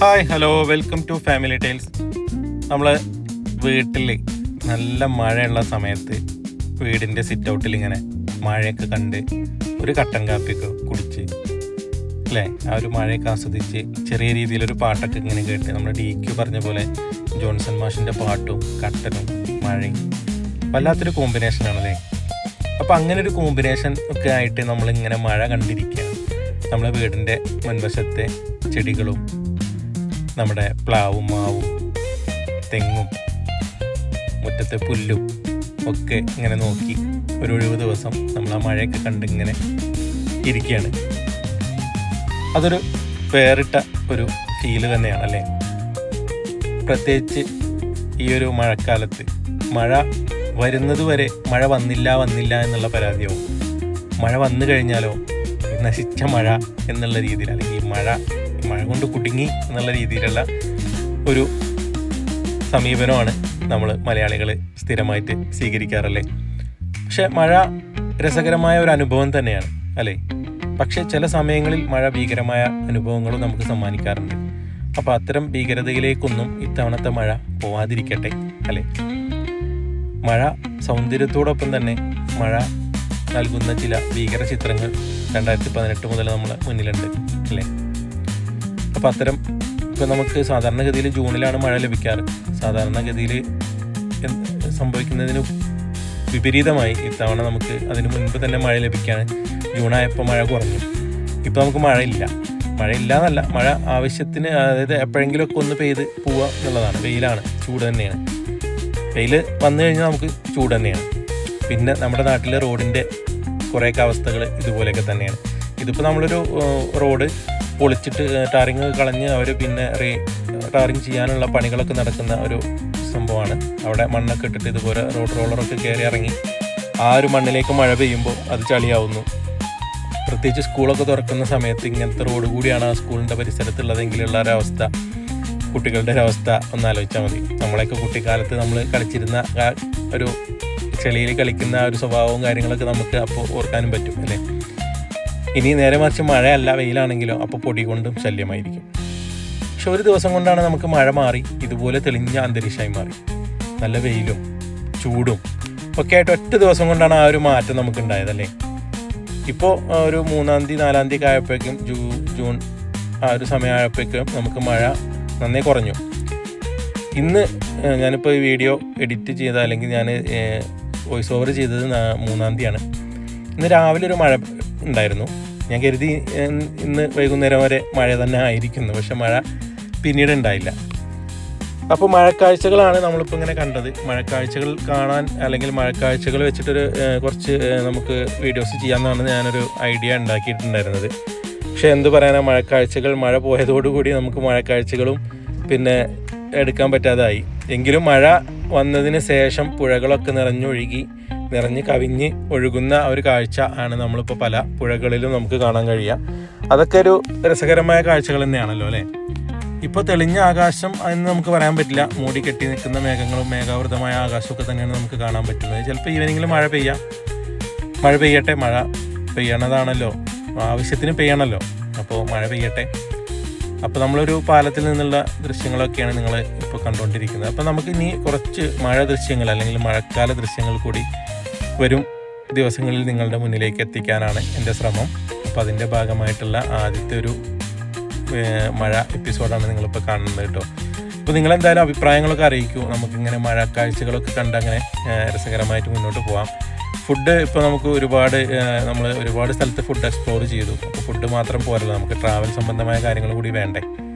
Hi hello welcome to family tiles. നമ്മൾ വീട്ടിൽ നല്ല മഴയുള്ള സമയത്ത് വീടിന്റെ സിറ്റ് ഔട്ടിൽ ഇങ്ങനെ മഴയൊക്കെ കണ്ട് ഒരു കട്ടൻ കാപ്പിയൊക്കെ കുടിച്ച് അല്ലേ? ആ ഒരു മഴയൊക്കെ ആസ്വദിച്ച് ചെറിയ രീതിയിലൊരു പാട്ടൊക്കെ ഇങ്ങനെ കേട്ട് നമ്മൾ ഡി ക്യു പറഞ്ഞ പോലെ ജോൺസൺ മാഷിന്റെ പാട്ടും കട്ടനും മഴയും വല്ലാത്തൊരു കോമ്പിനേഷനാണല്ലേ അപ്പോൾ അങ്ങനെ ഒരു കോമ്പിനേഷൻ ഒക്കെ ആയിട്ട് നമ്മളിങ്ങനെ മഴ കണ്ടിരിക്കുക നമ്മളെ വീടിന്റെ മുൻവശത്തെ ചെടികളും നമ്മുടെ പ്ലാവും മാവും തെങ്ങും മുറ്റത്തെ പുല്ലും ഒക്കെ ഇങ്ങനെ നോക്കി ഒരു ഒഴിവ് ദിവസം നമ്മൾ ആ മഴയൊക്കെ കണ്ട് ഇങ്ങനെ ഇരിക്കുകയാണ്. അതൊരു വേറിട്ട ഒരു ഫീൽ തന്നെയാണ് അല്ലേ? പ്രത്യേകിച്ച് ഈ ഒരു മഴക്കാലത്ത് മഴ വരുന്നത് വരെ മഴ വന്നില്ല വന്നില്ല എന്നുള്ള പരാതിയാവും. മഴ വന്നു കഴിഞ്ഞാലോ നശിച്ച മഴ എന്നുള്ള രീതിയിൽ അല്ലെങ്കിൽ മഴ മഴ കൊണ്ട് കുടുങ്ങി എന്നുള്ള രീതിയിലുള്ള ഒരു സമീപനമാണ് നമ്മൾ മലയാളികൾ സ്ഥിരമായിട്ട് സ്വീകരിക്കാറല്ലേ? പക്ഷെ മഴ രസകരമായ ഒരു അനുഭവം തന്നെയാണ് അല്ലേ? പക്ഷെ ചില സമയങ്ങളിൽ മഴ ഭീകരമായ അനുഭവങ്ങളും നമുക്ക് സമ്മാനിക്കാറുണ്ട്. അപ്പോൾ അത്തരം ഭീകരതയിലേക്കൊന്നും ഇത്തവണത്തെ മഴ പോവാതിരിക്കട്ടെ അല്ലേ? മഴ സൗന്ദര്യത്തോടൊപ്പം തന്നെ മഴ നൽകുന്ന ചില ഭീകര ചിത്രങ്ങൾ രണ്ടായിരത്തി പതിനെട്ട് മുതൽ നമ്മൾ മുന്നിലുണ്ട് അല്ലേ? അപ്പോൾ അത്തരം ഇപ്പോൾ നമുക്ക് സാധാരണഗതിയിൽ ജൂണിലാണ് മഴ ലഭിക്കാറ്. സാധാരണഗതിയിൽ സംഭവിക്കുന്നതിന് വിപരീതമായി ഇത്തവണ നമുക്ക് അതിന് മുൻപ് തന്നെ മഴ ലഭിക്കാൻ ജൂണായപ്പോൾ മഴ കുറഞ്ഞു. ഇപ്പോൾ നമുക്ക് മഴയില്ല മഴയില്ല എന്നല്ല മഴ ആവശ്യത്തിന് അതായത് എപ്പോഴെങ്കിലുമൊക്കെ ഒന്ന് പെയ്ത് പോവുക എന്നുള്ളതാണ്. വെയിലാണ് ചൂട് തന്നെയാണ്. വെയിൽ വന്നു കഴിഞ്ഞാൽ നമുക്ക് ചൂട് തന്നെയാണ്. പിന്നെ നമ്മുടെ നാട്ടിലെ റോഡിന്റെ കുറേയൊക്കെ അവസ്ഥകൾ ഇതുപോലെയൊക്കെ തന്നെയാണ്. ഇതിപ്പോൾ നമ്മളൊരു റോഡ് പൊളിച്ചിട്ട് ടാറിങ് കളഞ്ഞ് അവർ പിന്നെ റീ ടാറിങ് ചെയ്യാനുള്ള പണികളൊക്കെ നടക്കുന്ന ഒരു സംഭവമാണ്. അവിടെ മണ്ണൊക്കെ ഇട്ടിട്ട് ഇതുപോലെ റോഡ് റോളറൊക്കെ കയറി ഇറങ്ങി. ആ ഒരു മണ്ണിലേക്ക് മഴ പെയ്യുമ്പോൾ അത് ചളിയാവുന്നു. പ്രത്യേകിച്ച് സ്കൂളൊക്കെ തുറക്കുന്ന സമയത്ത് ഇങ്ങനത്തെ റോഡ് കൂടിയാണ് ആ സ്കൂളിന്റെ പരിസരത്തുള്ളതെങ്കിലുള്ള ഒരവസ്ഥ കുട്ടികളുടെ ഒരവസ്ഥ ഒന്ന് ആലോചിച്ചാൽ മതി. നമ്മളെയൊക്കെ കുട്ടിക്കാലത്ത് നമ്മൾ കളിച്ചിരുന്ന ഒരു ചെളിയിൽ കളിക്കുന്ന ഒരു സ്വഭാവവും കാര്യങ്ങളൊക്കെ നമുക്ക് അപ്പോൾ ഓർക്കാനും പറ്റും അല്ലേ? ഇനി നേരെ മറിച്ച് മഴയല്ല വെയിലാണെങ്കിലോ അപ്പോൾ പൊടി കൊണ്ടും ശല്യമായിരിക്കും. പക്ഷെ ഒരു ദിവസം കൊണ്ടാണ് നമുക്ക് മഴ മാറി ഇതുപോലെ തെളിഞ്ഞ അന്തരീക്ഷമായി മാറി. നല്ല വെയിലും ചൂടും ഒക്കെ ആയിട്ട് ഒറ്റ ദിവസം കൊണ്ടാണ് ആ ഒരു മാറ്റം നമുക്ക് ഉണ്ടായതല്ലേ ഇപ്പോൾ ഒരു മൂന്നാം തീയതി നാലാം തീയതി ആയപ്പോഴേക്കും ജൂ ജൂൺ ആ ഒരു സമയമായപ്പോഴേക്കും നമുക്ക് മഴ നന്നേ കുറഞ്ഞു. ഇന്ന് ഞാനിപ്പോൾ ഈ വീഡിയോ എഡിറ്റ് ചെയ്ത അല്ലെങ്കിൽ ഞാൻ വോയിസ് ഓവർ ചെയ്തത് മൂന്നാം തീയതിയാണ്. ഇന്ന് രാവിലെ ഒരു മഴ ഉണ്ടായിരുന്നു. ഞാൻ കരുതി ഇന്ന് വൈകുന്നേരം വരെ മഴ തന്നെ ആയിരിക്കുന്നു. പക്ഷെ മഴ പിന്നീട് ഉണ്ടായില്ല. അപ്പോൾ മഴക്കാഴ്ചകളാണ് നമ്മളിപ്പോൾ ഇങ്ങനെ കണ്ടത്. മഴക്കാഴ്ചകൾ കാണാൻ അല്ലെങ്കിൽ മഴക്കാഴ്ചകൾ വെച്ചിട്ടൊരു കുറച്ച് നമുക്ക് വീഡിയോസ് ചെയ്യാമെന്നാണ് ഞാനൊരു ഐഡിയ ഉണ്ടാക്കിയിട്ടുണ്ടായിരുന്നത്. പക്ഷേ എന്ത് പറയാനാണ് മഴക്കാഴ്ചകൾ മഴ പോയതോടുകൂടി നമുക്ക് മഴക്കാഴ്ചകളും പിന്നെ എടുക്കാൻ പറ്റാതായി. എങ്കിലും മഴ വന്നതിന് ശേഷം പുഴകളൊക്കെ നിറഞ്ഞൊഴുകി നിറഞ്ഞ് കവിഞ്ഞ് ഒഴുകുന്ന ഒരു കാഴ്ച ആണ് നമ്മളിപ്പോൾ പല പുഴകളിലും നമുക്ക് കാണാൻ കഴിയുക. അതൊക്കെ ഒരു രസകരമായ കാഴ്ചകൾ തന്നെയാണല്ലോ അല്ലേ? ഇപ്പോൾ തെളിഞ്ഞ ആകാശം എന്ന് നമുക്ക് പറയാൻ പറ്റില്ല. മൂടി കെട്ടി നിൽക്കുന്ന മേഘങ്ങളും മേഘാവൃതമായ ആകാശമൊക്കെ തന്നെയാണ് നമുക്ക് കാണാൻ പറ്റുന്നത്. ചിലപ്പോൾ ഈവനിങ്ങിൽ മഴ പെയ്യാം. മഴ പെയ്യട്ടെ മഴ പെയ്യണതാണല്ലോ. ആവശ്യത്തിന് പെയ്യണമല്ലോ അപ്പോൾ മഴ പെയ്യട്ടെ. അപ്പോൾ നമ്മളൊരു പാലത്തിൽ നിന്നുള്ള ദൃശ്യങ്ങളൊക്കെയാണ് നിങ്ങൾ ഇപ്പോൾ കണ്ടുകൊണ്ടിരിക്കുന്നത് അപ്പോൾ നമുക്ക് ഇനി കുറച്ച് മഴ ദൃശ്യങ്ങൾ അല്ലെങ്കിൽ മഴക്കാല ദൃശ്യങ്ങൾ കൂടി വരും ദിവസങ്ങളിൽ നിങ്ങളുടെ മുന്നിലേക്ക് എത്തിക്കാനാണ് എന്റെ ശ്രമം. അപ്പോൾ അതിന്റെ ഭാഗമായിട്ടുള്ള ആദ്യത്തെ ഒരു മഴ എപ്പിസോഡാണ് നിങ്ങളിപ്പോൾ കാണുന്നത് കേട്ടോ. അപ്പോൾ നിങ്ങളെന്തായാലും അഭിപ്രായങ്ങളൊക്കെ അറിയിക്കൂ. നമുക്കിങ്ങനെ മഴ കാഴ്ചകളൊക്കെ കണ്ട് അങ്ങനെ രസകരമായിട്ട് മുന്നോട്ട് പോകാം ഫുഡ് ഇപ്പോൾ നമുക്ക് ഒരുപാട് നമ്മൾ ഒരുപാട് സ്ഥലത്ത് ഫുഡ് എക്സ്പ്ലോർ ചെയ്തു. അപ്പോൾ ഫുഡ് മാത്രം പോരല്ലോ നമുക്ക് ട്രാവൽ സംബന്ധമായ കാര്യങ്ങൾ കൂടി വേണ്ടേ?